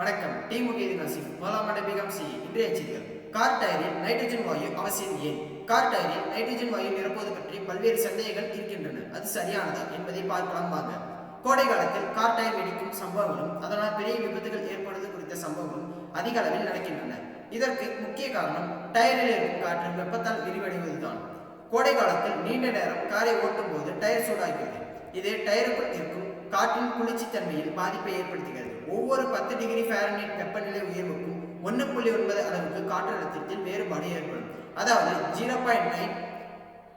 வணக்கம். டிமுக நாசிப் முதலாம் ஆண்டு பிகம் சி இன்றைய செய்திகள். கார் டயரில் நைட்ரஜன் வாயு அவசியம் ஏன்? கார் டயரில் நைட்ரஜன் வாயு நிரப்புவது பற்றி பல்வேறு சந்தேகங்கள் இருக்கின்றன. அது சரியானதா என்பதை பார்க்கலாம் வாங்க. கோடை காலத்தில் கார் டயர் வெடிக்கும் சம்பவங்களும் அதனால் பெரிய விபத்துகள் ஏற்படுவது குறித்த சம்பவங்களும் அதிக அளவில் நடக்கின்றன. இதற்கு முக்கிய காரணம் டயரில் இருக்கும் காற்று வெப்பத்தால் விரிவடைவதுதான். கோடை காலத்தில் நீண்ட நேரம் காரை ஓட்டும் போது டயர் சூடாகிறது. இது டயருக்குள் இருக்கும். காற்றின் குளிர்ச்சித்தன்மையில் பாதிப்பை ஏற்படுத்துகிறது. ஒவ்வொரு பத்து டிகிரி ஃபாரன்ஹீட் வெப்பநிலை உயர்வுக்கும் ஒன்று புள்ளி ஒன்பது அளவுக்கு காற்றழுத்தத்தில் வேறுபாடு ஏற்படும். அதாவது zero point nine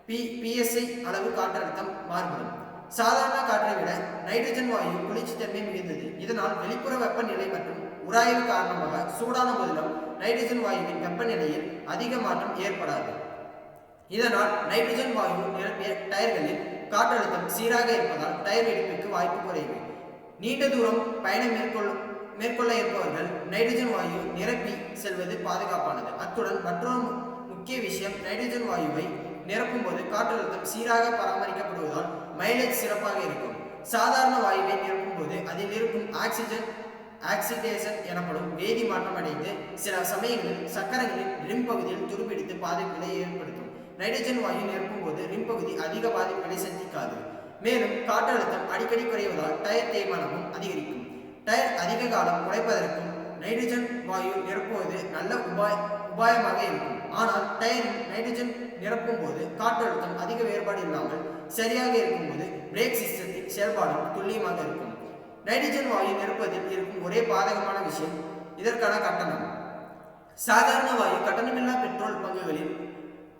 P PSI அளவு காற்றழுத்தம் மாறுபடும். சாதாரண காற்றை விட நைட்ரஜன் வாயு குளிர்ச்சித்தன்மை மிகுந்தது. இதனால் வெளிப்புற வெப்பநிலை மற்றும் உராய்வு காரணமாக சூடான போதிலும் நைட்ரஜன் வாயுவின் வெப்பநிலையில் அதிக மாற்றம் ஏற்படாது. இதனால் நைட்ரஜன் வாயு நிரப்பிய டயர்களில் காற்றழுத்தம் சீராக இருப்பதால் டயர் வெடிப்புக்கு வாய்ப்பு குறைவு. நீண்ட தூரம் பயணம் மேற்கொள்ளும் மேற்கொள்ள இருப்பவர்கள் நைட்ரஜன் வாயு நிரப்பி செல்வது பாதுகாப்பானது. அத்துடன் மற்றொரு முக்கிய விஷயம் நைட்ரஜன் வாயுவை நிரப்பும் போது காற்றழுத்தம் சீராக பராமரிக்கப்படுவதால் மைலேஜ் சிறப்பாக இருக்கும். சாதாரண வாயுவை நிரப்பும் போது அதில் இருக்கும் ஆக்சிஜன் ஆக்சிடேஷன் எனப்படும் வேதி மாற்றம் அடைந்து சில சமயங்களில் சக்கரங்களின் ரிம் பகுதியில் துருப்பிடித்து பாதிப்புகளை ஏற்படுத்தும். நைட்ரஜன் வாயு நிரப்பும் போது பகுதி அதிக பாதிப்புகளை சந்திக்காது. மேலும் காற்றழுத்தம் அடிக்கடி குறைவதால் டயர் தேய்மானமும் அதிகரிக்கும். டயர் அதிக காலம் உழைப்பதற்கும் நைட்ரஜன் வாயு நிரப்புவது நல்ல உபாய உபாயமாக இருக்கும். ஆனால் டயரில் நைட்ரஜன் நிரப்பும் போது காற்றழுத்தம் அதிக வேறுபாடு இல்லாமல் சரியாக இருக்கும்போது பிரேக் சிஸ்டத்தின் செயல்பாடும் துல்லியமாக இருக்கும். நைட்ரஜன் வாயு நிரப்புவதில் இருக்கும் ஒரே பாதகமான விஷயம் இதற்கான கட்டணம். சாதாரண வாயு கட்டணமில்லா பெட்ரோல் பங்குகளில்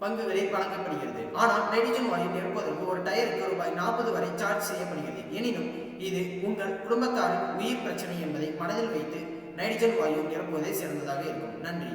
பங்குகளில் வழங்கப்படுகிறது. ஆனால் நைட்ரஜன் வாயு நிரப்புவதற்கு ஒரு டயருக்கு ரூபாய் நாற்பது வரை சார்ஜ் செய்யப்படுகிறது. எனினும் இது உங்கள் குடும்பத்தாரின் உயிர் பிரச்சனை என்பதை மனதில் வைத்து நைட்ரஜன் வாயு நிரப்புவதே சிறந்ததாக இருக்கும். நன்றி.